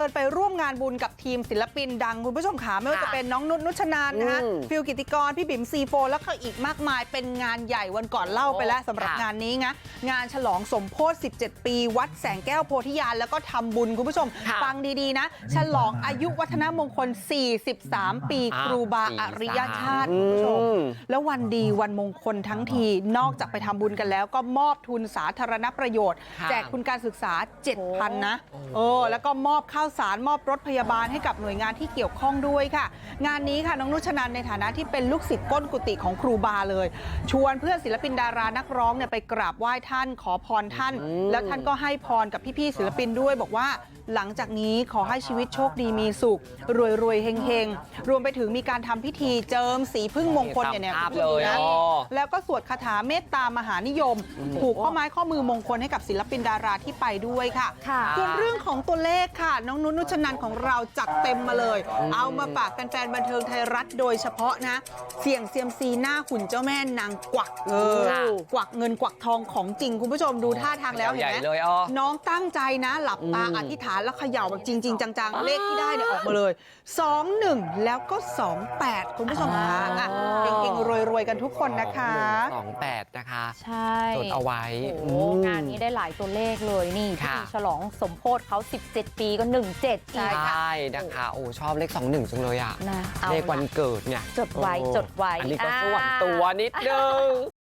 เดินไปร่วมงานบุญกับทีมศิลปินดังคุณผู้ชมขาไม่ว่าจะเป็นน้องนุชนุชนานนะฮะอืมฟิลกิติกรพี่บิ๋มซีโฟแล้วก็อีกมากมายเป็นงานใหญ่วันก่อนเล่าไปแล้วสำหรับค่ะงานนี้นะงานฉลองสมโพธิ17 ปีวัดแสงแก้วโพธิญาณแล้วก็ทำบุญคุณผู้ชมค่ะฟังดีๆนะ ฉลองอายุวัฒนมงคล 43 ปีอ่าครูบาอริยชาติคุณผู้ชมอืมแล้ววันดีวันมงคลทั้งทีนอกจากไปทำบุญกันแล้ว ก็มอบทุนสาธารณประโยชน์ค่ะแจกทุนการศึกษา 7,000นะเออแล้วก็มอบข้าวสารมอบรถพยาบาลให้กับหน่วยงานที่เกี่ยวข้องด้วยค่ะ งานนี้ค่ะน้องนุชนันในฐานะที่เป็นลูกศิษย์ก้นกุฏิของครูบาเลย ชวนเพื่อนศิลปินดารานักร้องเนี่ยไปกราบไหว้ท่านขอพรท่าน แล้วท่านก็ให้พรกับพี่ๆศิลปินด้วยบอกว่า หลังจากนี้ขอให้ชีวิตโชคดีมีสุข รวยรวยๆเฮงเฮงๆ รวมไปถึงมีการทำพิธีเจิมสีพึ่งมงคลเนี่ยเนี่ยตามภาพคุณผู้ชมเลยนะอ๋อแล้วก็สวดคาถาเมตตามหานิยม ผูกข้อไม้ข้อมือมงคลให้กับศิลปินดาราที่ไปด้วยค่ะค่ะส่วนเรื่องของตัวเลขค่ะ น้องนุ้นนุชนันของเราจัดเต็มมาเลย เอามาฝากแฟนๆบันเทิงไทยรัฐโดยเฉพาะนะ เสี่ยงเซียมซีหน้าหุ่นเจ้าแม่นางกวักเออค่ะกวักเงินกวักทองของจริงคุณผู้ชมดูท่าทางแล้วเห็นใหญ่ไหมเลยอ๋อน้องตั้งใจนะหลับตาอืมอธิษฐานแล้วเขย่าแบบจริงๆจังๆเลขที่ได้เนี่ยออกมาเลย2 1แล้วก็28คุณผู้ชมคะอะอ๋อเก่งๆรวยๆกันทุกคนนะคะสองแปดนะคะใช่จดเอาไว้โอ้โหอืมงานนี้ได้หลายตัวเลขเลยนี่ที่ค่ะมีฉลองสมโพธิเขา 17 ปีก็ 17ใช่อีกค่ะใช่นะคะโอ้ชอบเลขสองหนึ่งจังเลยอะนะเอาเลขวันล่ะเกิดเนี่ยจดไว้โอ้จดไว้อันนี้ก็อ่าส่วนตัวนิดนึง